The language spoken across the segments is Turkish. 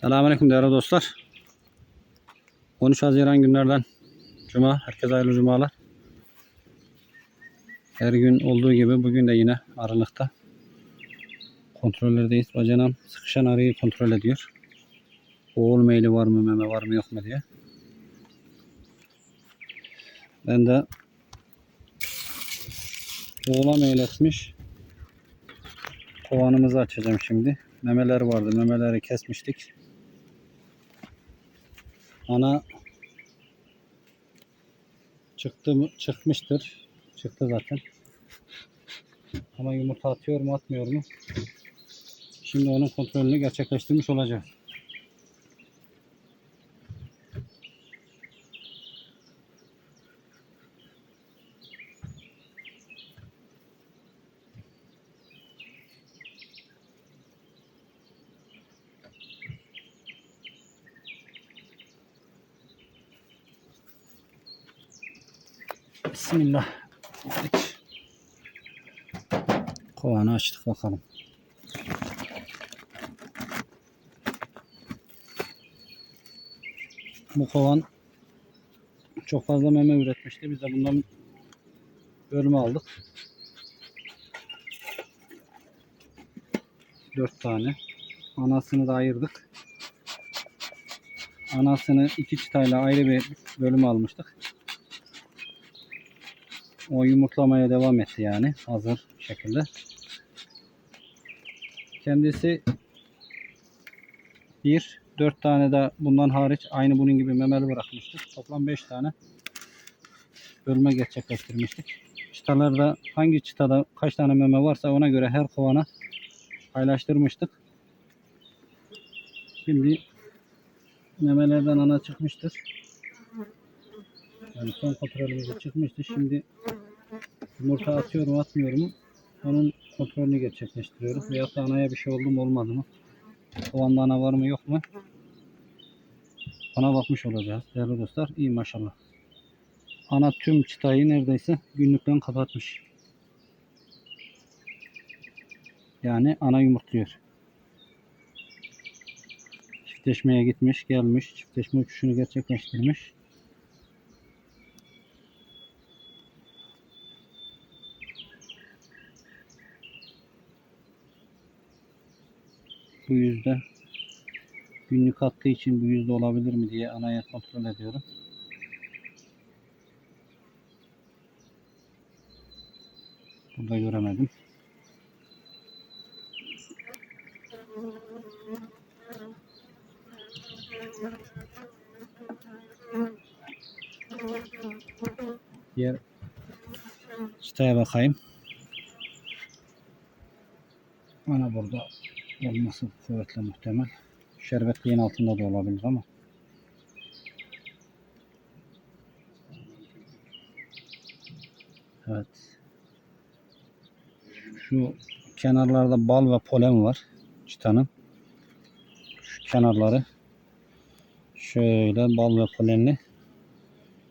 Selamünaleyküm değerli dostlar. 13 Haziran günlerden Cuma. Herkese hayırlı cumalar. Her gün olduğu gibi bugün de yine aralıkta kontrollerdeyiz. Bacanam sıkışan arıyı kontrol ediyor. Oğul meyli var mı, meme var mı yok mu diye. Ben de oğula meyletmiş. Kovanımızı açacağım şimdi. Memeler vardı. Memeleri kesmiştik. Ana çıktı mı? Çıkmıştır. Çıktı zaten. Ama yumurta atıyor mu atmıyor mu? Şimdi onun kontrolünü gerçekleştirmiş olacağız. Bismillah. Evet. Kovanı açtık bakalım. Bu kovan çok fazla meme üretmişti. Biz de bundan bölme aldık. Dört tane. Anasını da ayırdık. Anasını iki çıtayla ayrı bir bölüm almıştık. O yumurtlamaya devam etti yani hazır şekilde. Kendisi bir, dört tane de bundan hariç aynı bunun gibi memeli bırakmıştık. Toplam beş tane bölme gerçekleştirmiştik. Çıtalarda hangi çıtada kaç tane meme varsa ona göre her kovana paylaştırmıştık. Şimdi memelerden ana çıkmıştır. Yani son kontrolümüzde çıkmıştı. Şimdi yumurta atıyor mu atmıyor mu onun kontrolünü gerçekleştiriyoruz. Da anaya bir şey oldu mu olmadı mı? Kovanda ana var mı yok mu? Ona bakmış olacağız değerli dostlar. İyi maşallah. Ana tüm çıtayı neredeyse günlükten kapatmış. Yani ana yumurtluyor. Çiftleşmeye gitmiş, gelmiş. Çiftleşme uçuşunu gerçekleştirmiş. Bu yüzde günlük attığı için bu yüzde olabilir mi diye anaya kontrol ediyorum. Burada göremedim. Diğer çıtaya bakayım. Ana burada olması kuvvetle muhtemel. Şerbetliğin altında da olabilir ama. Evet. Şu kenarlarda bal ve polen var çıtanın. Şu kenarları şöyle bal ve polenli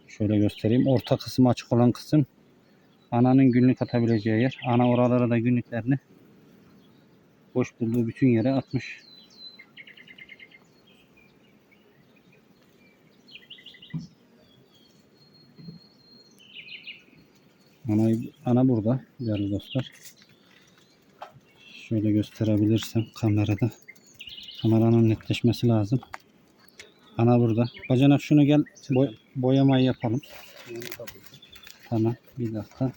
şöyle göstereyim. Orta kısmı açık olan kısım ananın günlük atabileceği yer. Ana oralara da günlüklerini boş bulduğu bütün yere atmış. Ana, ana burada değerli dostlar. Şöyle gösterebilirsem kamerada. Kameranın netleşmesi lazım. Ana burada. Bacanak şunu gel boy, boyamayı yapalım. Tamam bir dakika.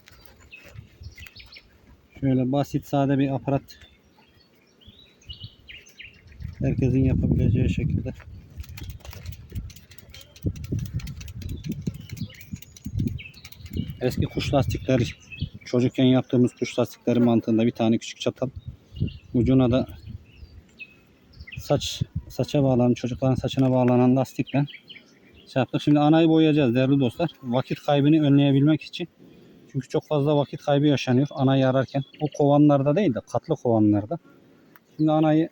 Şöyle basit sade bir aparat herkesin yapabileceği şekilde. Eski kuş lastikleri çocukken yaptığımız kuş lastikleri mantığında bir tane küçük çatal ucuna da saç saça bağlanan çocukların saçına bağlanan lastikle şey yaptık. Şimdi anayı boyayacağız değerli dostlar. Vakit kaybını önleyebilmek için. Çünkü çok fazla vakit kaybı yaşanıyor anayı ararken. O kovanlarda değil de katlı kovanlarda. Şimdi anayı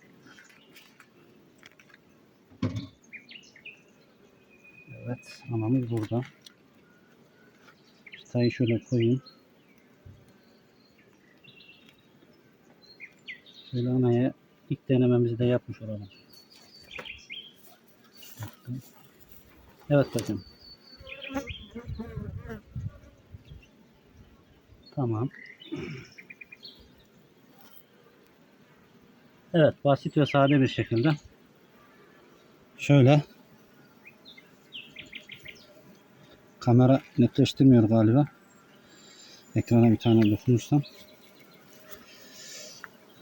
Evet, anamız burada. Çıtayı şöyle koyayım. Şöyle anaya ilk denememizi de yapmış olalım. Evet bakın. Tamam. Evet basit ve sade bir şekilde. Şöyle. Kamera netleştirmiyor galiba. Ekrana bir tane dokunursam.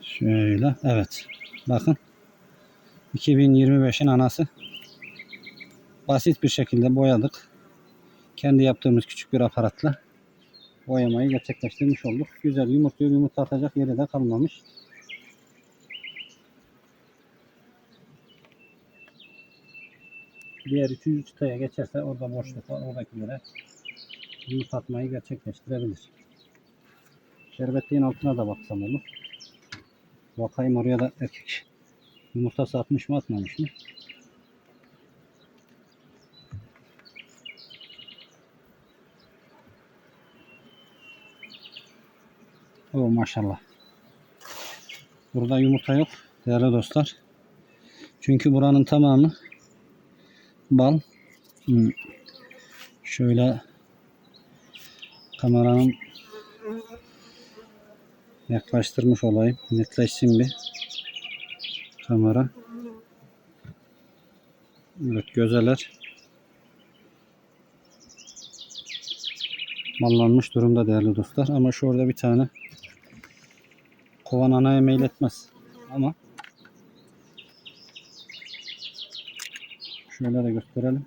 Şöyle. Evet. Bakın. 2025'in anası. Basit bir şekilde boyadık. Kendi yaptığımız küçük bir aparatla boyamayı gerçekleştirmiş olduk. Güzel yumurtluyor. Yumurta atacak yeri de kalmamış. Diğer üçüncü çıtaya geçerse orada boşluk var. Oradakilere yumurta atmayı gerçekleştirebilir. Şerbetliğin altına da baksam olur. Bakayım oraya da erkek yumurtası atmış mı atmamış mı? Oo maşallah. Burada yumurta yok değerli dostlar. Çünkü buranın tamamı bal. Şöyle kameranın yaklaştırmış olayım. Netleşsin bir kamera. Evet gözeler mallanmış durumda değerli dostlar. Ama şurada bir tane kovan anaya meyletmez. Ama şöyle de gösterelim.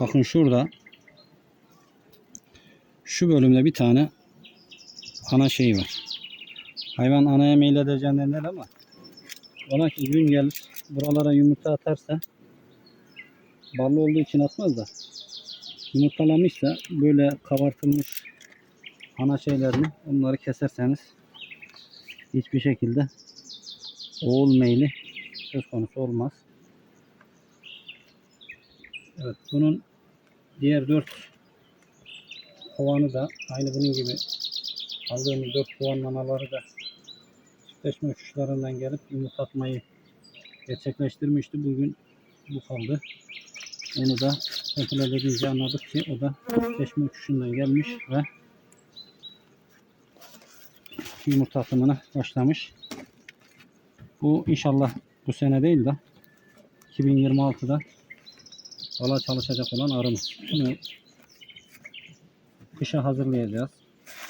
Bakın şurada şu bölümde bir tane ana şey var. Hayvan anaya meyledeceğim denir ama ona ki gün gelir buralara yumurta atarsa ballı olduğu için atmaz da yumurtalamışsa böyle kabartılmış ana şeylerini onları keserseniz hiçbir şekilde oğul meyli söz konusu olmaz. Evet bunun diğer dört kovanı da aynı bunun gibi aldığımız dört kovan manaları da çiftleşme uçuşlarından gelip yumurta atmayı gerçekleştirmişti. Bugün bu kaldı. Onu da kontrol edince anladık ki o da çiftleşme uçuşundan gelmiş ve yumurta atımına başlamış. Bu inşallah bu sene değil de 2026'da valla çalışacak olan arımız. Bunu kışa hazırlayacağız.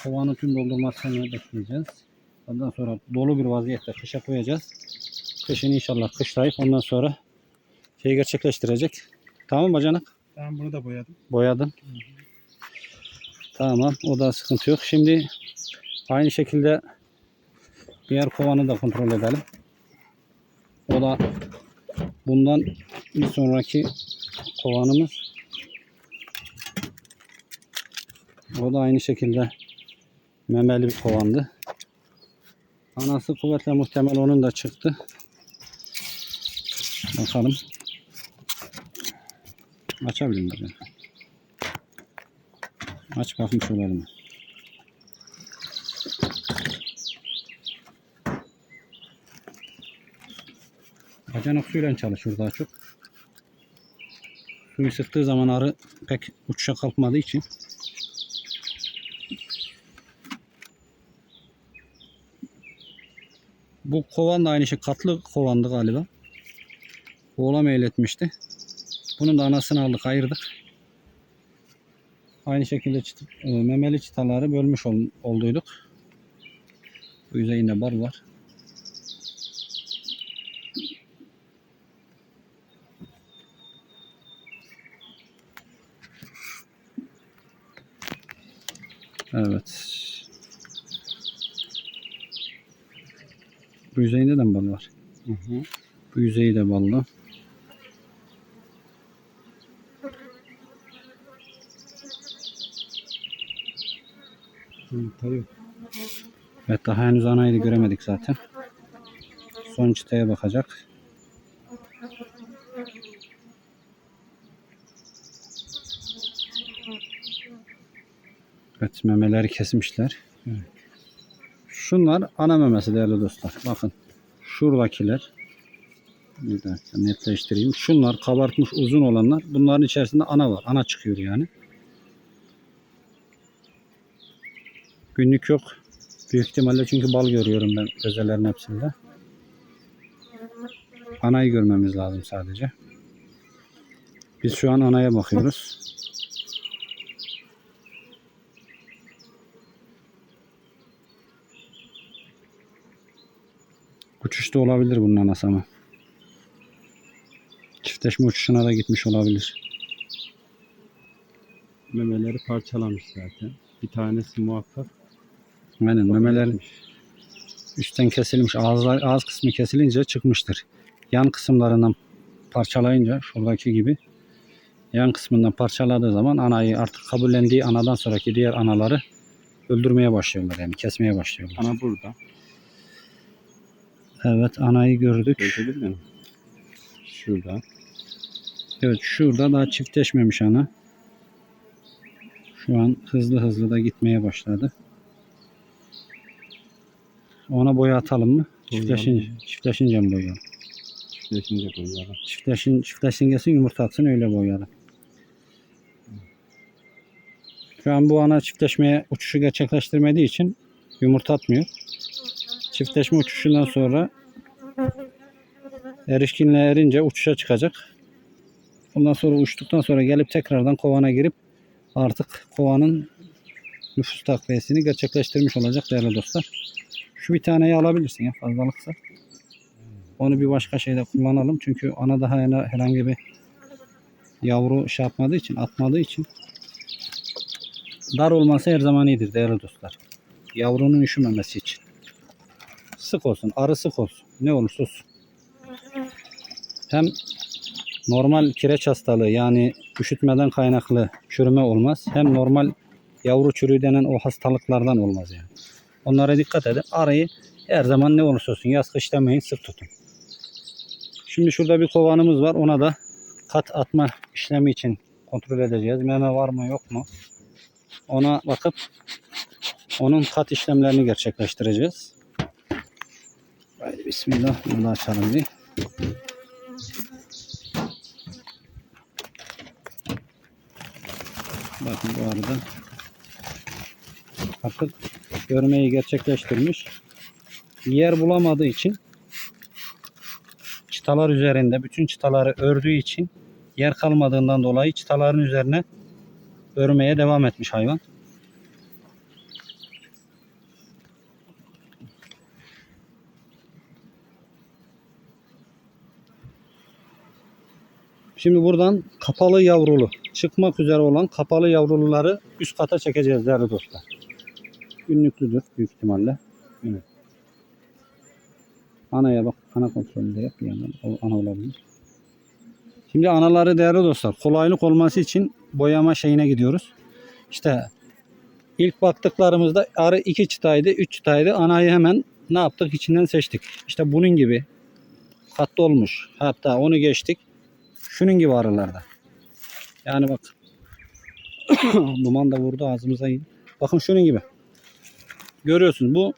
Kovanın tüm doldurmasını bekleyeceğiz. Ondan sonra dolu bir vaziyette kışa koyacağız. Kışın inşallah kışlayıp ondan sonra şeyi gerçekleştirecek. Tamam bacanak. Ben bunu da boyadım. Boyadın. Tamam. O da sıkıntı yok. Şimdi aynı şekilde diğer kovanı da kontrol edelim. O da bundan bir sonraki kovanımız. O da aynı şekilde memeli bir kovandı. Anası kuvvetle muhtemel onun da çıktı. Bakalım. Açabilir miyim? hocam? Aç bakayım şuralarını. Bacanak suyla çalışıyor daha çok. Suyu sıktığı zaman arı pek uçuşa kalkmadığı için Bu kovan da aynı şey katlı kovandı galiba. Oğla meyletmişti. Bunun da anasını aldık ayırdık. Aynı şekilde çıt- e, memeli çıtaları bölmüş ol, olduyduk. Bu yüzeyinde bal var. Evet. Bu yüzeyinde de mi bal var? Hı hı. Bu yüzeyi de ballı. Yumurta yok. Evet daha henüz anayı da göremedik zaten. Son çıtaya bakacak. Memeleri kesmişler. Şunlar ana memesi değerli dostlar. Bakın şuradakiler Bir dakika netleştireyim. Şunlar kabartmış uzun olanlar. Bunların içerisinde ana var. Ana çıkıyor yani. Günlük yok. Büyük ihtimalle çünkü bal görüyorum ben gözelerin hepsinde. Anayı görmemiz lazım sadece. Biz şu an anaya bakıyoruz. Uçuşta olabilir bunun anası ama. Çiftleşme uçuşuna da gitmiş olabilir. Memeleri parçalamış zaten. Bir tanesi muhakkak. Aynen memelerin üstten kesilmiş. Ağızlar, ağız kısmı kesilince çıkmıştır. Yan kısımlarından parçalayınca şuradaki gibi yan kısmından parçaladığı zaman anayı artık kabullendiği anadan sonraki diğer anaları öldürmeye başlıyorlar yani kesmeye başlıyorlar. Ana burada. Evet anayı gördük. Görebilir mi? Şurada. Evet şurada daha çiftleşmemiş ana. Şu an hızlı hızlı da gitmeye başladı. Ona boya atalım mı? Çiftleşince, çiftleşince mi boyayalım? Çiftleşince koyuyorlar. Çiftleşin, çiftleşsin gelsin yumurta atsın öyle boyayalım. Şu an bu ana çiftleşmeye uçuşu gerçekleştirmediği için yumurta atmıyor. Çiftleşme uçuşundan sonra erişkinliğe erince uçuşa çıkacak. Ondan sonra uçtuktan sonra gelip tekrardan kovana girip artık kovanın nüfus takviyesini gerçekleştirmiş olacak değerli dostlar. Şu bir taneyi alabilirsin ya fazlalıksa. Onu bir başka şeyde kullanalım. Çünkü ana daha herhangi bir yavru şey yapmadığı için, atmadığı için dar olması her zaman iyidir değerli dostlar. Yavrunun üşümemesi için. Sık olsun, arı sık olsun. Ne olursa olsun. Hem normal kireç hastalığı yani üşütmeden kaynaklı çürüme olmaz. Hem normal yavru çürüğü denen o hastalıklardan olmaz yani. Onlara dikkat edin. Arıyı her zaman ne olursa olsun yaz kış demeyin sık tutun. Şimdi şurada bir kovanımız var. Ona da kat atma işlemi için kontrol edeceğiz. Meme var mı yok mu? Ona bakıp onun kat işlemlerini gerçekleştireceğiz. Haydi bismillah. Bunu açalım bir. Bakın bu arada artık görmeyi gerçekleştirmiş. Yer bulamadığı için çıtalar üzerinde bütün çıtaları ördüğü için yer kalmadığından dolayı çıtaların üzerine örmeye devam etmiş hayvan. Şimdi buradan kapalı yavrulu çıkmak üzere olan kapalı yavruluları üst kata çekeceğiz değerli dostlar. Günlüklüdür büyük ihtimalle. Evet. Anaya bak. Ana kontrolü de yap bir yandan. O ana olabilir. Şimdi anaları değerli dostlar kolaylık olması için boyama şeyine gidiyoruz. İşte ilk baktıklarımızda arı iki çıtaydı, üç çıtaydı. Anayı hemen ne yaptık? İçinden seçtik. İşte bunun gibi katlı olmuş. Hatta onu geçtik. Şunun gibi arılarda. Yani bak. Duman da vurdu ağzımıza. Bakın şunun gibi. Görüyorsunuz bu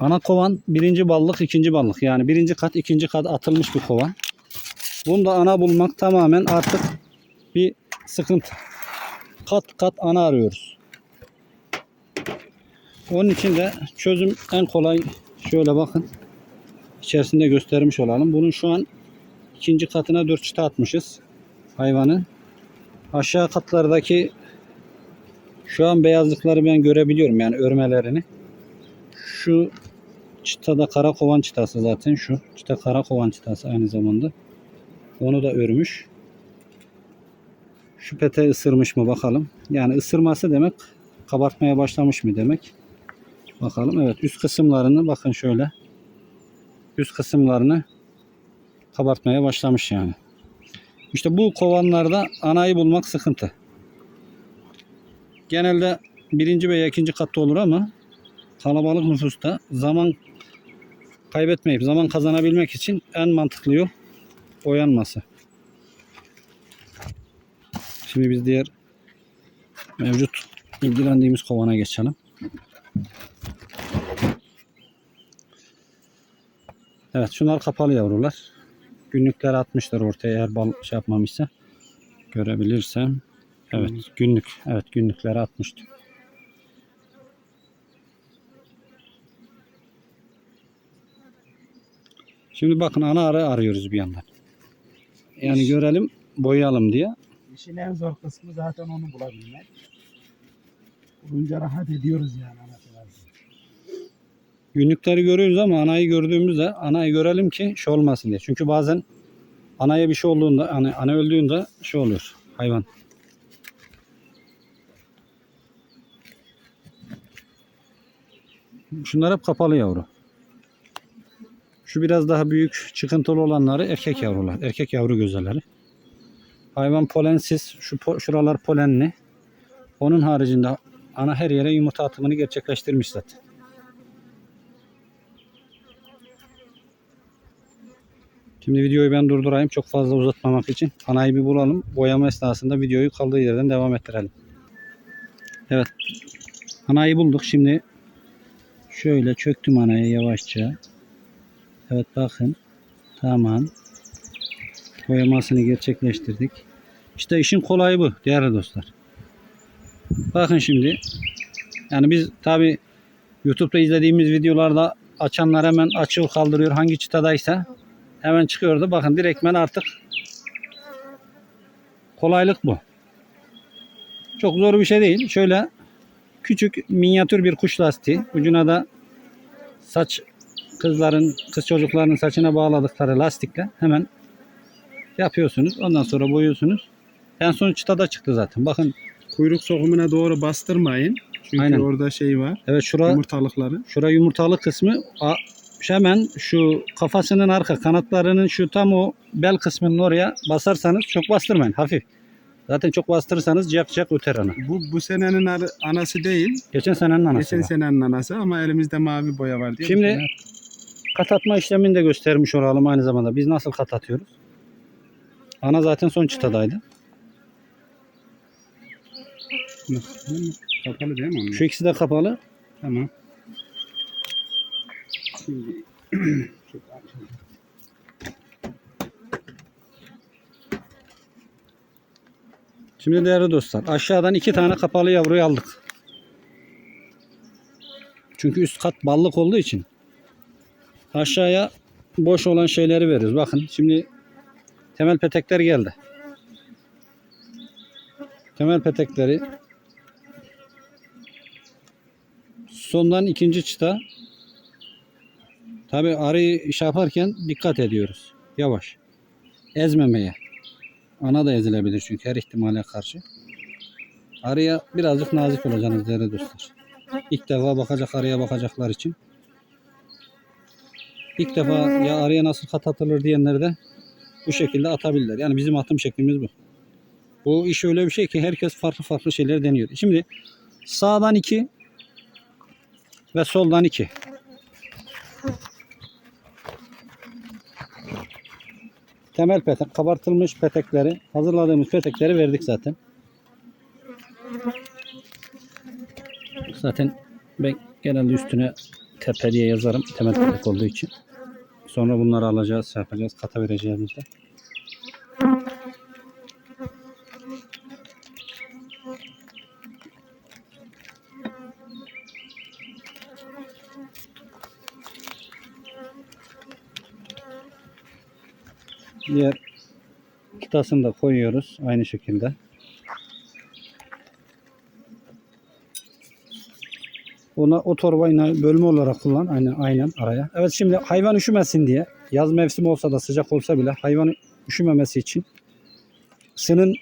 ana kovan birinci ballık ikinci ballık. Yani birinci kat ikinci kat atılmış bir kovan. Bunda ana bulmak tamamen artık bir sıkıntı. Kat kat ana arıyoruz. Onun için de çözüm en kolay şöyle bakın. İçerisinde göstermiş olalım. Bunun şu an ikinci katına dört çıta atmışız hayvanın. Aşağı katlardaki şu an beyazlıkları ben görebiliyorum yani örmelerini. Şu çıtada kara kovan çıtası zaten şu. Çıta kara kovan çıtası aynı zamanda. Onu da örmüş. Şu pete ısırmış mı bakalım. Yani ısırması demek kabartmaya başlamış mı demek. Bakalım evet üst kısımlarını bakın şöyle. Üst kısımlarını kabartmaya başlamış yani. İşte bu kovanlarda anayı bulmak sıkıntı. Genelde birinci veya ikinci katta olur ama kalabalık nüfusta zaman kaybetmeyip zaman kazanabilmek için en mantıklı yol boyanması. Şimdi biz diğer mevcut ilgilendiğimiz kovana geçelim. Evet şunlar kapalı yavrular. Günlükleri atmışlar ortaya eğer bal şey yapmamışsa. Görebilirsem. Evet günlük. Evet günlükleri atmıştı. Şimdi bakın ana arı arıyoruz bir yandan. Yani görelim boyayalım diye. İşin en zor kısmı zaten onu bulabilmek. Bulunca rahat ediyoruz yani anasını Günlükleri görüyoruz ama anayı gördüğümüzde anayı görelim ki şey olmasın diye. Çünkü bazen anaya bir şey olduğunda, ana, ana öldüğünde şey oluyor hayvan. Şunlar hep kapalı yavru. Şu biraz daha büyük çıkıntılı olanları erkek yavrular. Erkek yavru gözeleri. Hayvan polensiz. Şu po- şuralar polenli. Onun haricinde ana her yere yumurta atımını gerçekleştirmiş zaten. Şimdi videoyu ben durdurayım çok fazla uzatmamak için. Anayı bir bulalım. Boyama esnasında videoyu kaldığı yerden devam ettirelim. Evet. Anayı bulduk. Şimdi şöyle çöktüm anaya yavaşça. Evet bakın. Tamam. Boyamasını gerçekleştirdik. İşte işin kolayı bu değerli dostlar. Bakın şimdi. Yani biz tabi YouTube'da izlediğimiz videolarda açanlar hemen açığı kaldırıyor hangi çıtadaysa hemen çıkıyordu. Bakın direktmen artık kolaylık bu. Çok zor bir şey değil. Şöyle küçük minyatür bir kuş lastiği. Ucuna da saç kızların, kız çocukların saçına bağladıkları lastikle hemen yapıyorsunuz. Ondan sonra boyuyorsunuz. En son çıtada çıktı zaten. Bakın Kuyruk sokumuna doğru bastırmayın. Çünkü Aynen. orada şey var. evet şura Yumurtalıkları. Şura yumurtalı kısmı hemen şu kafasının arka kanatlarının şu tam o bel kısmının oraya basarsanız çok bastırmayın hafif. Zaten çok bastırırsanız cak cak öter ana. Bu bu senenin anası değil. Geçen senenin anası. Geçen var. senenin anası ama elimizde mavi boya var diye. Şimdi- sene- Kat atma işlemini de göstermiş olalım aynı zamanda. Biz nasıl kat atıyoruz? Ana zaten son çıtadaydı. kapalı değil mi onlar? Şu ikisi de kapalı. Tamam. Şimdi çok açalım. Şimdi değerli dostlar aşağıdan iki tane kapalı yavruyu aldık. Çünkü üst kat ballık olduğu için aşağıya boş olan şeyleri veririz. Bakın şimdi temel petekler geldi. Temel petekleri sondan ikinci çıta tabi arıyı iş yaparken dikkat ediyoruz. Yavaş. Ezmemeye. Ana da ezilebilir çünkü her ihtimale karşı. Arıya birazcık nazik olacaksınız değerli dostlar. İlk defa bakacak arıya bakacaklar için. İlk defa ya arıya nasıl kat atılır diyenler de bu şekilde atabilirler. Yani bizim atım şeklimiz bu. Bu iş öyle bir şey ki herkes farklı farklı şeyler deniyor. Şimdi sağdan iki ve soldan iki. Temel petek, kabartılmış petekleri, hazırladığımız petekleri verdik zaten. Zaten ben genelde üstüne tepe diye yazarım temel petek olduğu için. Sonra bunları alacağız, şey yapacağız, kata vereceğimizde. Diğer kitasını da koyuyoruz aynı şekilde. Ona o torbayla bölme olarak kullan aynen aynen araya. Evet şimdi hayvan üşümesin diye yaz mevsimi olsa da sıcak olsa bile hayvanın üşümemesi için ısının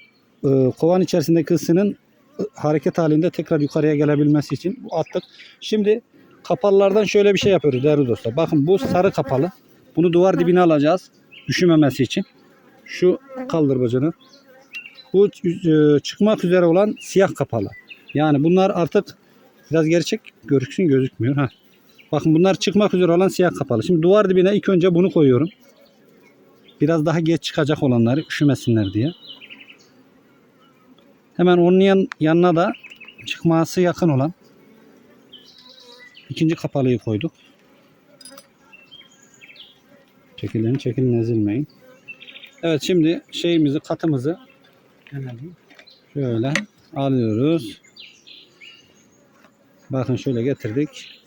e, kovan içerisindeki ısının e, hareket halinde tekrar yukarıya gelebilmesi için bu attık. Şimdi kapalılardan şöyle bir şey yapıyoruz değerli dostlar. Bakın bu sarı kapalı. Bunu duvar dibine alacağız üşümemesi için. Şu kaldır bacını. Bu e, çıkmak üzere olan siyah kapalı. Yani bunlar artık biraz gerçek gözüksün gözükmüyor. Ha. Bakın bunlar çıkmak üzere olan siyah kapalı. Şimdi duvar dibine ilk önce bunu koyuyorum. Biraz daha geç çıkacak olanları üşümesinler diye. Hemen onun yan, yanına da çıkması yakın olan ikinci kapalıyı koyduk. Çekilin çekilin ezilmeyin. Evet şimdi şeyimizi katımızı şöyle alıyoruz. Bakın şöyle getirdik.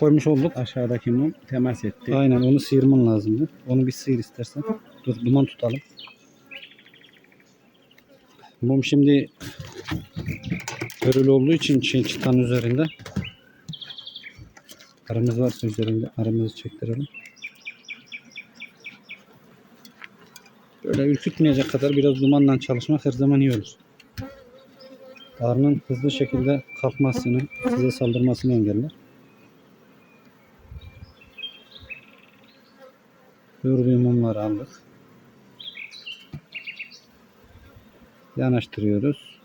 Koymuş olduk. Aşağıdaki mum temas etti. Aynen onu sıyırman lazımdı. Onu bir sıyır istersen. Dur duman tutalım. Mum şimdi örülü olduğu için şey çıtan üzerinde. Arımız varsa üzerinde arımızı çektirelim. Böyle ürkütmeyecek kadar biraz dumanla çalışmak her zaman iyi olur. Arının hızlı şekilde kalkmasını, size saldırmasını engeller. Gördüğü mumları aldık. Yanaştırıyoruz.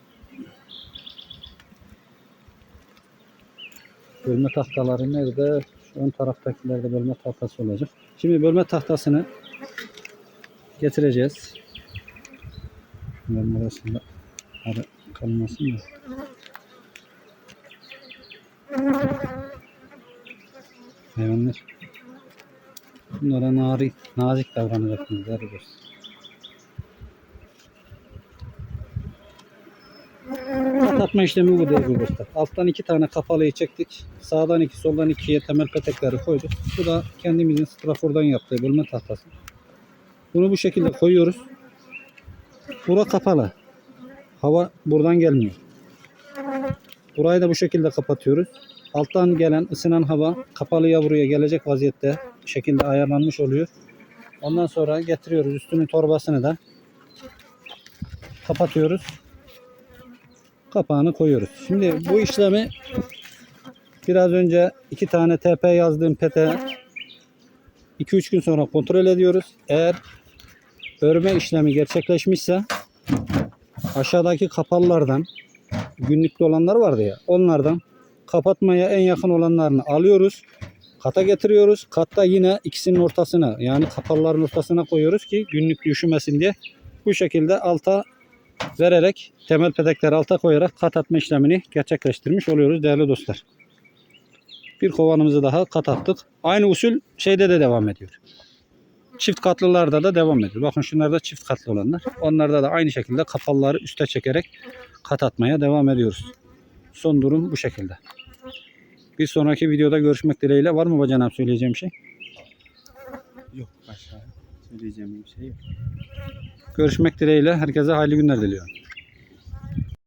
Bölme tahtaları nerede? Şu ön taraftakilerde bölme tahtası olacak. Şimdi bölme tahtasını getireceğiz. Bunların arasında arı kalmasın da. Hayvanlar. Bunlara nazik, nazik davranacaksınız değerli dostlar. Kapatma işlemi bu değerli dostlar. Alttan iki tane kapalıyı çektik. Sağdan iki, soldan ikiye temel petekleri koyduk. Bu da kendimizin strafordan yaptığı bölme tahtası. Bunu bu şekilde koyuyoruz. Bura kapalı. Hava buradan gelmiyor. Burayı da bu şekilde kapatıyoruz. Alttan gelen ısınan hava kapalıya buraya gelecek vaziyette şekilde ayarlanmış oluyor. Ondan sonra getiriyoruz üstünün torbasını da kapatıyoruz. Kapağını koyuyoruz. Şimdi bu işlemi biraz önce iki tane TP yazdığım pete 2-3 gün sonra kontrol ediyoruz. Eğer örme işlemi gerçekleşmişse aşağıdaki kapalılardan günlükte olanlar vardı ya onlardan kapatmaya en yakın olanlarını alıyoruz. Kata getiriyoruz. Katta yine ikisinin ortasına yani kapalıların ortasına koyuyoruz ki günlük üşümesin diye. Bu şekilde alta vererek temel pedekleri alta koyarak kat atma işlemini gerçekleştirmiş oluyoruz değerli dostlar. Bir kovanımızı daha kat attık. Aynı usul şeyde de devam ediyor. Çift katlılarda da devam ediyor. Bakın şunlar da çift katlı olanlar. Onlarda da aynı şekilde kapalıları üste çekerek kat atmaya devam ediyoruz. Son durum bu şekilde. Bir sonraki videoda görüşmek dileğiyle. Var mı bacanam söyleyeceğim şey? Yok aşağı. Söyleyeceğim bir şey yok. Görüşmek dileğiyle. Herkese hayırlı günler diliyorum.